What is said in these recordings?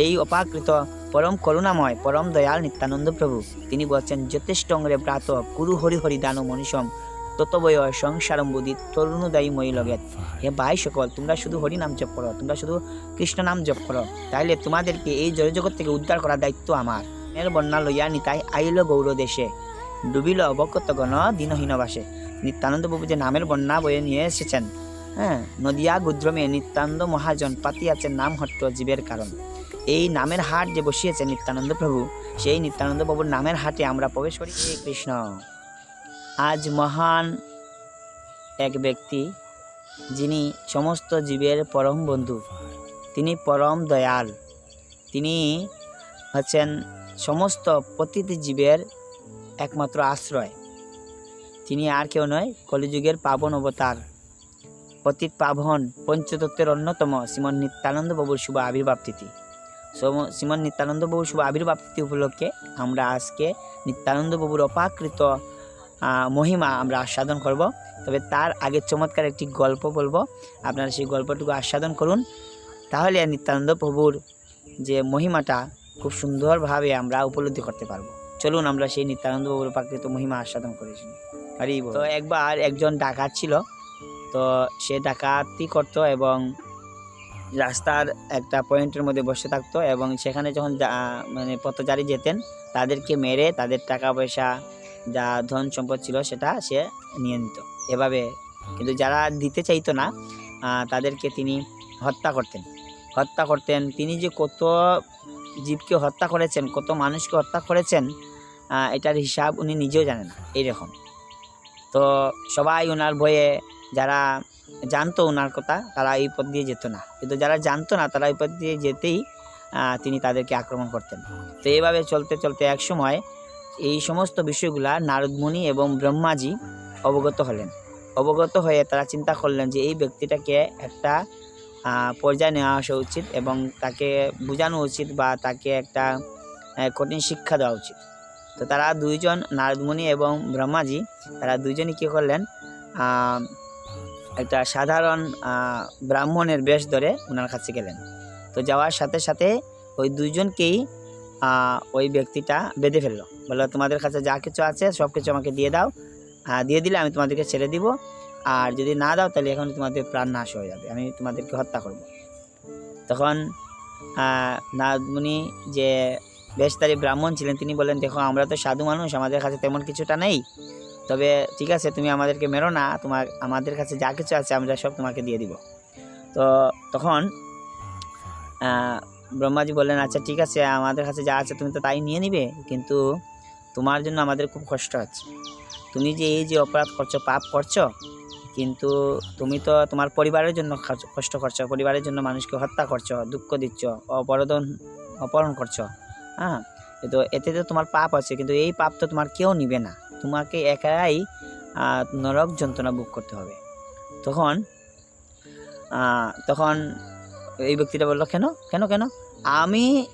সেই অপাকৃত পরম করুণাময়, পরম দয়াল নিত্যানন্দ প্রভু। তিনি বলছেন যথেষ্ট অঙ্গরে প্রাত কুরু হরি হরি দানু মনীষম, ততবয় সংসারম বুদ্ধি তরুণোদয়ী মই লগেত হে ভাই সকল, তোমরা শুধু হরি নাম জপ করো, তোমরা শুধু কৃষ্ণ নাম জপ করো। তাইলে তোমাদেরকে এই জড়জগৎ থেকে উদ্ধার করার দায়িত্ব আমার। এর বন্যা লইয়া নিতাই আইল গৌর দেশে। ডুবিল অবকতগণ দিনহীন বাসে। নিত্যানন্দ প্রভু যে নামের বন্যা বয়ে নিয়ে এসেছেন হ্যাঁ নদিয়া গুদ্রমে নিত্যানন্দ মহাজন পাতিয়াছেন নাম হট্ট জীবের কারণ। এই নামের হাট যে বসিয়েছে নিত্যানন্দ প্রভু, সেই নিত্যানন্দ বাবুর নামের হাটে আমরা প্রবেশ করি। হে কৃষ্ণ। আজ মহান এক ব্যক্তি, যিনি সমস্ত জীবের পরম বন্ধু, তিনি পরম দয়াল। তিনি হচ্ছেন সমস্ত প্রতিটি জীবের একমাত্র আশ্রয়। তিনি আর কেউ নয়, কলিযুগের পাবন অবতার। পতিত পাবন পঞ্চতত্ত্বের অন্যতম শ্রীমন নিত্যানন্দ বাবুর শুভ আবির্ভাব তিথি। শ্রীমন নিত্যানন্দ বাবুর শুভ আবির্ভাব তিথি উপলক্ষে আমরা আজকে নিত্যানন্দ বাবুর অপাকৃত মহিমা আমরা আস্বাদন করব। তবে তার আগে চমৎকার একটি গল্প বলব। আপনারা সেই গল্পটুকু আস্বাদন করুন। তাহলে নিত্যানন্দ প্রভুর যে মহিমাটা খুব সুন্দরভাবে আমরা উপলব্ধি করতে পারব। চলুন আমরা সেই নিত্যানন্দ বাবুর প্রাকৃত মহিমা আস্বাদন করেছি বল। তো একবার একজন ডাকাত ছিল। তো সে ডাকাতি করতো এবং রাস্তার একটা পয়েন্টের মধ্যে বসে থাকতো এবং সেখানে যখন মানে পথচারী যেতেন, তাদেরকে মেরে তাদের টাকা পয়সা যা ধন সম্পদ ছিল সেটা সে নিয়ে নিত। এভাবে কিন্তু যারা দিতে চাইতো না তাদেরকে তিনি হত্যা করতেন। হত্যা করতেন। তিনি যে কত জীবকে হত্যা করেছেন, কত মানুষকে হত্যা করেছেন এটার হিসাব উনি নিজেও জানেন এইরকম। তো সবাই ওনার ভয়ে যারা জানতো ওনার কথা, তারা এই পথ দিয়ে যেত না। কিন্তু যারা জানতো না, তারা এই পথ দিয়ে যেতেই তিনি তাদেরকে আক্রমণ করতেন। তো এইভাবে চলতে চলতে এক সময় এই সমস্ত বিষয়গুলা নারদমুনি এবং ব্রহ্মাজি অবগত হলেন। অবগত হয়ে তারা চিন্তা করলেন যে এই ব্যক্তিটাকে একটা পর্যায়ে নেওয়া আসা উচিত এবং তাকে বোঝানো উচিত বা তাকে একটা কঠিন শিক্ষা দেওয়া উচিত। তো তারা দুইজন নারদমুনি এবং ব্রহ্মাজি, তারা দুইজনই কী করলেন একটা সাধারণ ব্রাহ্মণের বেশ ধরে ওনার কাছে গেলেন। তো যাওয়ার সাথে সাথে ওই দুইজনকেই ওই ব্যক্তিটা বেঁধে ফেলল। বলল, তোমাদের কাছে যা কিছু আছে, সব কিছু আমাকে দিয়ে দাও। দিয়ে দিলে আমি তোমাদেরকে ছেড়ে দিব। আর যদি না দাও, তাহলে এখন তোমাদের প্রাণ নাশ হয়ে যাবে। আমি তোমাদেরকে হত্যা করব। তখন নাদমুনি যে বেশতারি ব্রাহ্মণ ছিলেন, তিনি বলেন দেখো, আমরা তো সাধু মানুষ, আমাদের কাছে তেমন কিছুটা নেই। তবে ঠিক আছে, তুমি আমাদেরকে মেরো না, তোমার, আমাদের কাছে যা কিছু আছে আমরা সব তোমাকে দিয়ে দিব। তো তখন ব্রহ্মাজি বললেন আচ্ছা ঠিক আছে, আমাদের কাছে যা আছে তুমি তো তাই নিয়ে নিবে, কিন্তু তোমার জন্য আমাদের খুব কষ্ট হচ্ছে। তুমি যে এই যে অপরাধ করছ, পাপ করছ, কিন্তু তুমি তো তোমার পরিবারের জন্য কষ্ট করছ, পরিবারের জন্য মানুষকে হত্যা করছ, দুঃখ দিচ্ছ অপরাধন অপহরণ করছ হ্যাঁ? তো এতে তো তোমার পাপ আছে, কিন্তু এই পাপ তো তোমার কেউ নিবে না। তোমাকে একাই নরক যন্ত্রণা ভোগ করতে হবে। তখন তখন এই ব্যক্তিটা বলল, কেন? কেন? কেন? আমি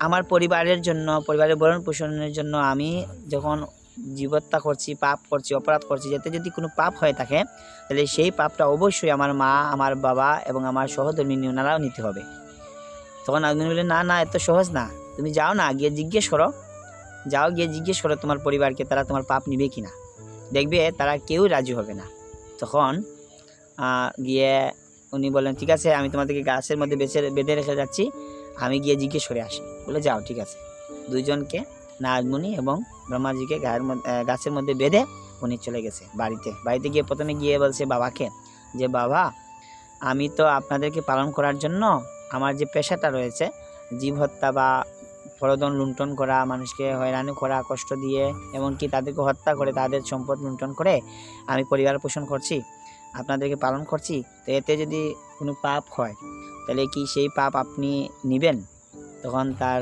আমার পরিবারের জন্য, পরিবারের ভরণ পোষণের জন্য আমি যখন জীবত্যা করছি, পাপ করছি, অপরাধ করছি, যাতে যদি কোনো পাপ হয়ে থাকে, তাহলে সেই পাপটা অবশ্যই আমার মা, আমার বাবা এবং আমার সহধর্মী ওনারাও নিতে হবে। তখন আপনি বললেন, না না, এত সহজ না। তুমি যাও না, গিয়ে জিজ্ঞেস করো। যাও গিয়ে জিজ্ঞেস করো তোমার পরিবারকে তারা তোমার পাপ নিবে কি না দেখবে তারা কেউ রাজি হবে না। তখন গিয়ে উনি বললেন, ঠিক আছে, আমি তোমাদেরকে গাছের মধ্যে বেঁচে বেঁধে রেখে যাচ্ছি। আমি গিয়ে জিজ্ঞেস করে আসি। বলে, যাও, ঠিক আছে। দুইজনকে নারদমুনি এবং ব্রহ্মাজিকে গায়ের মধ্যে গাছের মধ্যে বেঁধে উনি চলে গেছে বাড়িতে। বাড়িতে গিয়ে প্রথমে গিয়ে বলছে বাবাকে যে, বাবা, আমি তো আপনাদেরকে পালন করার জন্য আমার যে পেশাটা রয়েছে, জীব হত্যা বা প্রদন লুণ্ঠন করা, মানুষকে হয়রানি করা, কষ্ট দিয়ে এমনকি তাদেরকে হত্যা করে, তাদের সম্পদ লুণ্ঠন করে আমি পরিবার পোষণ করছি, আপনাদেরকে পালন করছি, তো এতে যদি কোনো পাপ হয়, তাহলে কি সেই পাপ আপনি নেবেন? তখন তার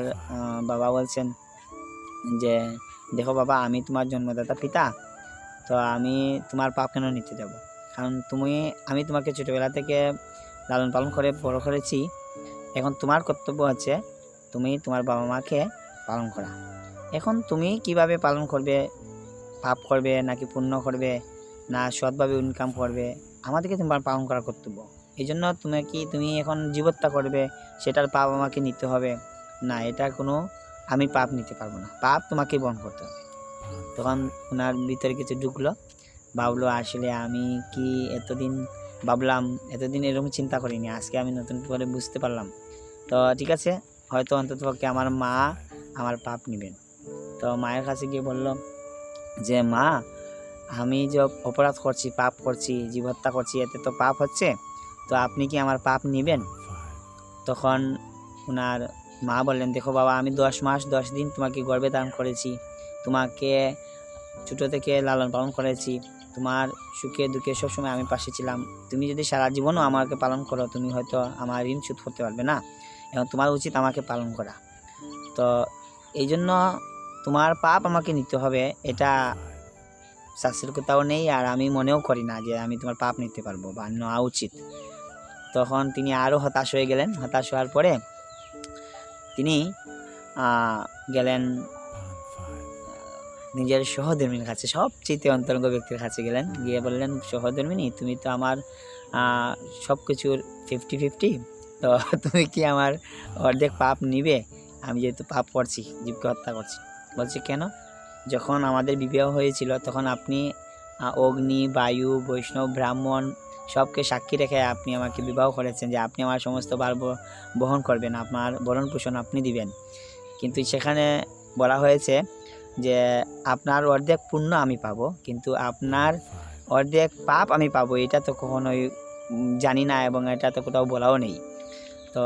বাবা বলছেন যে, দেখো বাবা, আমি তোমার জন্মদাতা পিতা, তো আমি তোমার পাপ কেন নিতে যাব? কারণ তুমি, আমি তোমাকে ছোটোবেলা থেকে লালন পালন করে বড় করেছি, এখন তোমার কর্তব্য আছে তুমি তোমার বাবা মাকে পালন করা। এখন তুমি কীভাবে পালন করবে? পাপ করবে নাকি পুণ্য করবে? না সৎভাবে ইনকাম করবে? আমাদেরকে তোমার পালন করার কর্তব্য। এই জন্য তুমি কি তুমি এখন জীবত্যা করবে? সেটার পাপ আমাকে নিতে হবে। না, এটা কোনো আমি পাপ নিতে পারব না। পাপ তোমাকে বহন করতে হবে। তখন ওনার ভিতরে কিছু ঢুকলো। ভাবলো, আসলে আমি কি এতদিন ভাবলাম? এতদিন এরকম চিন্তা করিনি। আজকে আমি নতুন করে বুঝতে পারলাম। তো ঠিক আছে হয়তো অন্ততপক্ষে আমার মা আমার পাপ নেবেন। তো মায়ের কাছে গিয়ে বলল যে মা আমি যে অপরাধ করছি পাপ করছি জীব হত্যা করছি এতে তো পাপ হচ্ছে তো আপনি কি আমার পাপ নেবেন? তখন ওনার মা বললেন দেখো বাবা আমি দশ মাস দশ দিন তোমাকে গর্বে দান করেছি তোমাকে ছোটো থেকে লালন পালন করেছি তোমার সুখে দুঃখে সবসময় আমি পাশে ছিলাম। তুমি যদি সারা জীবনও আমাকে পালন করো তুমি হয়তো আমার ঋণ শোধ করতে পারবে না। এবং তোমার উচিত আমাকে পালন করা। তো এই জন্য তোমার পাপ আমাকে নিতে হবে, এটা শাস্ত্রের কোথাও নেই আর আমি মনেও করি না যে আমি তোমার পাপ নিতে পারব বা নেওয়া উচিত। তখন তিনি আরও হতাশ হয়ে গেলেন। হতাশ হওয়ার পরে তিনি গেলেন নিজের সহধর্মীর কাছে, সবচেয়ে অন্তরঙ্গ ব্যক্তির কাছে গেলেন। গিয়ে বললেন, সহধর্মিনী, তুমি তো আমার সব কিছুর ফিফটি ফিফটি তো তুমি কি আমার অর্ধেক পাপ নিবে? আমি যেহেতু পাপ করছি, জীবকে হত্যা করছি। বলছে, কেন? যখন আমাদের বিবাহ হয়েছিল, তখন আপনি অগ্নি, বায়ু, বৈষ্ণব, ব্রাহ্মণ সবকে সাক্ষী রেখে আপনি আমাকে বিবাহ করেছেন যে আপনি আমার সমস্ত বার বহন করবেন, আপনার ভরণ পোষণ আপনি দিবেন। কিন্তু সেখানে বলা হয়েছে যে আপনার অর্ধেক পুণ্য আমি পাবো, কিন্তু আপনার অর্ধেক পাপ আমি পাবো, এটা তো কখনোই জানি না এবং এটা তো কোথাও বলাও নেই। তো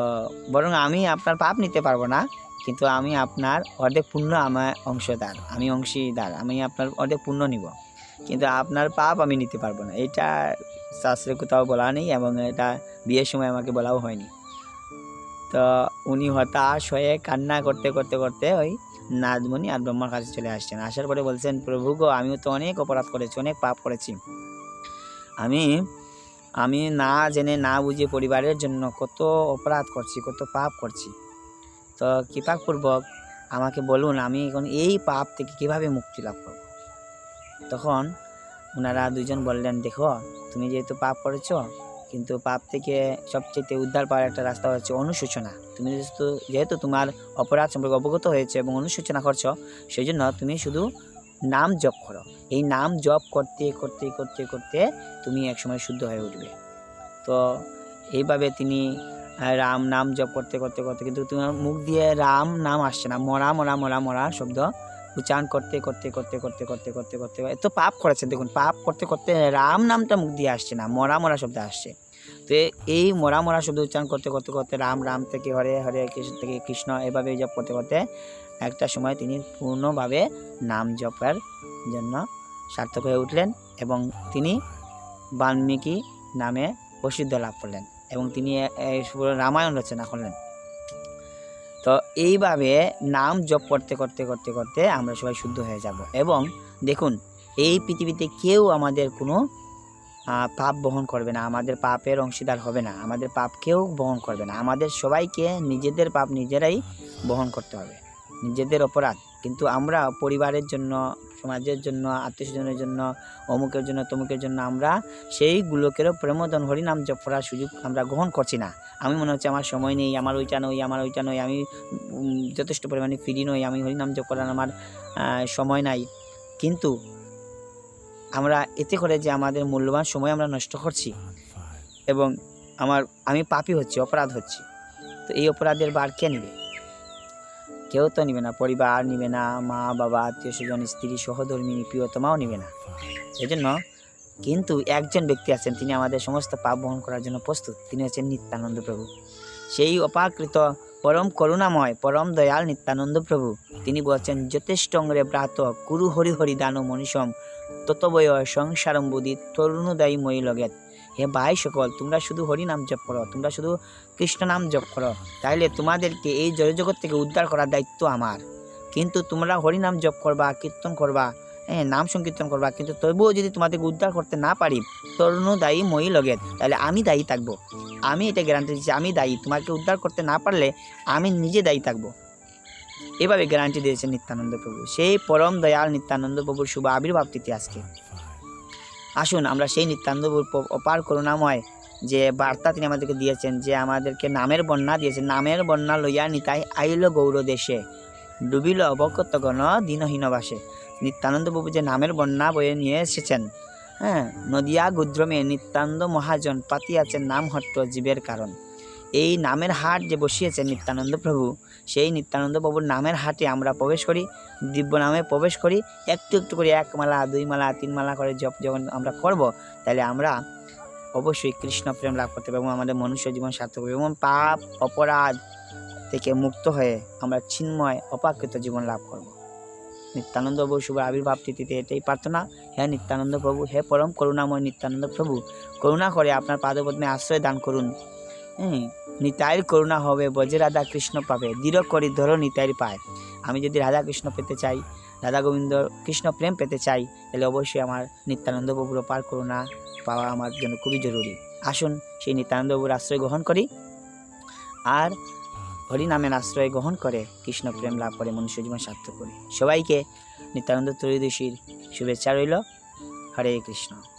বরং আমি আপনার পাপ নিতে পারব না, কিন্তু আমি আপনার অর্ধেক পূর্ণ আমার অংশদার আমি অংশীদার আমি আপনার অর্ধেক পূর্ণ নিব। কিন্তু আপনার পাপ আমি নিতে পারব না। এটা শাস্ত্রে কোথাও বলা নেই এবং এটা বিয়ের সময় আমাকে বলাও হয়নি। তো উনি হতাশ হয়ে কান্না করতে করতে করতে ওই নাদমণি আর ব্রহ্মার কাছে চলে আসছেন। আসার পরে বলছেন, প্রভু গো, আমিও তো অনেক অপরাধ করেছি, অনেক পাপ করেছি। আমি আমি না জেনে না বুঝে পরিবারের জন্য কত অপরাধ করছি, কত পাপ করছি। তো কৃপাপূর্বক আমাকে বলুন, আমি এখন এই পাপ থেকে কীভাবে মুক্তি লাভ করব? তখন ওনারা দুজন বললেন, দেখো, তুমি যেহেতু পাপ করেছ, কিন্তু পাপ থেকে সবচেয়ে উদ্ধার পাওয়ার একটা রাস্তা হচ্ছে অনুশোচনা। তুমি যেহেতু যেহেতু তোমার অপরাধ সম্পর্কে অবগত হয়েছে এবং অনুশোচনা করছ, সেই জন্য তুমি শুধু নাম জপ করো। এই নাম জপ করতে করতে করতে করতে তুমি একসময় শুদ্ধ হয়ে উঠবে। তো এইভাবে তিনি রাম নাম জপ করতে করতে করতে কিন্তু তোমার মুখ দিয়ে রাম নাম আসছে না। মরা মরা মরা মরা শব্দ উচ্চারণ করতে করতে করতে করতে করতে করতে করতে এত পাপ করেছেন দেখুন, পাপ করতে করতে রাম নামটা মুখ দিয়ে আসছে না, মরা মরা শব্দ আসছে। তো এই মরা মরা শব্দ উচ্চারণ করতে করতে করতে রাম রাম থেকে হরে হরে কৃষ্ণ থেকে কৃষ্ণ এভাবে জপ করতে করতে একটা সময় তিনি পূর্ণভাবে নাম জপের জন্য সার্থক হয়ে উঠলেন এবং তিনি বাল্মীকি নামে প্রসিদ্ধ লাভ করলেন এবং তিনি রামায়ণ রচনা করলেন। তো এইভাবে নাম জপ করতে করতে করতে করতে আমরা সবাই শুদ্ধ হয়ে যাব এবং দেখুন, এই পৃথিবীতে কেউ আমাদের কোনো পাপ বহন করবে না, আমাদের পাপের অংশীদার হবে না, আমাদের পাপ কেউ বহন করবে না, আমাদের সবাইকে নিজেদের পাপ নিজেরাই বহন করতে হবে, নিজেদের অপরাধ। কিন্তু আমরা পরিবারের জন্য, সমাজের জন্য, আত্মীয় স্বজনের জন্য, অমুকের জন্য, তমুকের জন্য আমরা সেইগুলোকেরও প্রেমদন, হরিনাম জপ করার সুযোগ আমরা গ্রহণ করছি না। আমি মনে হচ্ছে আমার সময় নেই, আমার ওইটা নই আমার ওইটা নই আমি যথেষ্ট পরিমাণে ফ্রি নই, আমি হরিনাম জপ করার আমার সময় নাই। কিন্তু আমরা এতে করে যে আমাদের মূল্যবান সময় আমরা নষ্ট করছি এবং আমার, আমি পাপি হচ্ছি, অপরাধ হচ্ছি, তো এই অপরাধের বার কে নেবে? কেউ তো নেবে না, পরিবার নেবে না, মা, বাবা, আত্মীয় স্বজন, স্ত্রী, সহধর্মিনী, প্রিয়তমাও নেবে না। এই জন্য কিন্তু একজন ব্যক্তি আছেন, তিনি আমাদের সমস্ত পাপ বহন করার জন্য প্রস্তুত, তিনি হচ্ছেন নিত্যানন্দ প্রভু। সেই অপাকৃত, পরম করুণাময়, পরম দয়াল নিত্যানন্দ প্রভু। তিনি বলছেন, যথেষ্ট অঙ্গরে ব্রাত, কুরু হরি হরি দান মনীষম ততবয় সংসারম বুদ্ধি তরুণোদয়ী মই লগেত। হে ভাই সকল, তোমরা শুধু হরি নাম জপ করো, তোমরা শুধু কৃষ্ণ নাম জপ করো, তাইলে তোমাদেরকে এই জড়জগৎ থেকে উদ্ধার করার দায়িত্ব আমার। কিন্তু তোমরা হরি নাম জপ করবা, কীর্তন করবা হ্যাঁ নাম সংকীর্তন করবা, কিন্তু তবুও যদি তোমাদেরকে উদ্ধার করতে না পারি তরুণ দায়ী মই লগেত তাহলে আমি দায়ী থাকব। আমি এটা গ্যারান্টি দিচ্ছি, আমি দায়ী। তোমাকে উদ্ধার করতে না পারলে আমি নিজে দায়ী থাকব। এভাবে গ্যারান্টি দিয়েছেন নিত্যানন্দ প্রভু। সেই পরম দয়াল নিত্যানন্দ প্রভুর শুভ আবির্ভাব তিথি আজকে। আসুন, আমরা সেই নিত্যানন্দ অপার করুণাময় যে বার্তা তিনি আমাদেরকে দিয়েছেন, যে আমাদেরকে নামের বন্যা দিয়েছেন। নামের বন্যা লইয়া নিতাই আইল গৌর দেশে। ডুবিল অবকতগণ দিনহীন বাসে। নিত্যানন্দ বাবু যে নামের বন্যা বয়ে নিয়ে এসেছেন হ্যাঁ নদিয়া গুদ্রমে নিত্যানন্দ মহাজন পাতিয়াছেন নাম হট্ট জীবের কারণ। এই নামের হাট যে বসিয়েছেন নিত্যানন্দ প্রভু, সেই নিত্যানন্দ প্রভুর নামের হাটে আমরা প্রবেশ করি, দিব্য নামে প্রবেশ করি, একটু একটু করে এক মালা, দুই মালা, তিন মালা করে জপ যখন আমরা করব, তাহলে আমরা অবশ্যই কৃষ্ণ প্রেম লাভ করতে পারব আমাদের মনুষ্য জীবন সার্থক হবে এবং পাপ, অপরাধ থেকে মুক্ত হয়ে আমরা চিন্ময় অপাকৃত জীবন লাভ করব। নিত্যানন্দ প্রভু শুভ আবির্ভাব তিথিতে এটাই প্রার্থনা। হে নিত্যানন্দ প্রভু, হে পরম করুণাময় নিত্যানন্দ প্রভু, করুণা করে আপনার পাদপদ্মে আশ্রয় দান করুন। হ্যাঁ নিতাইর করুণা হবে, বজে রাধা কৃষ্ণ পাবে। দৃঢ় করি, ধরো নিতাইর পায়। আমি যদি রাধা কৃষ্ণ পেতে চাই, রাধা গোবিন্দ কৃষ্ণ প্রেম পেতে চাই, তাহলে অবশ্যই আমার নিত্যানন্দ প্রভুর পার করুণা পাওয়া আমার জন্য খুবই জরুরি। আসুন সেই নিত্যানন্দ প্রভুর আশ্রয় গ্রহণ করি। আর হরিনামের আশ্রয় গ্রহণ করে কৃষ্ণ প্রেম লাভ করে, মনুষ্য জীবন সার্থক করি। সবাইকে নিত্যানন্দ ত্রয়োদশীর শুভেচ্ছা রইল। হরে কৃষ্ণ।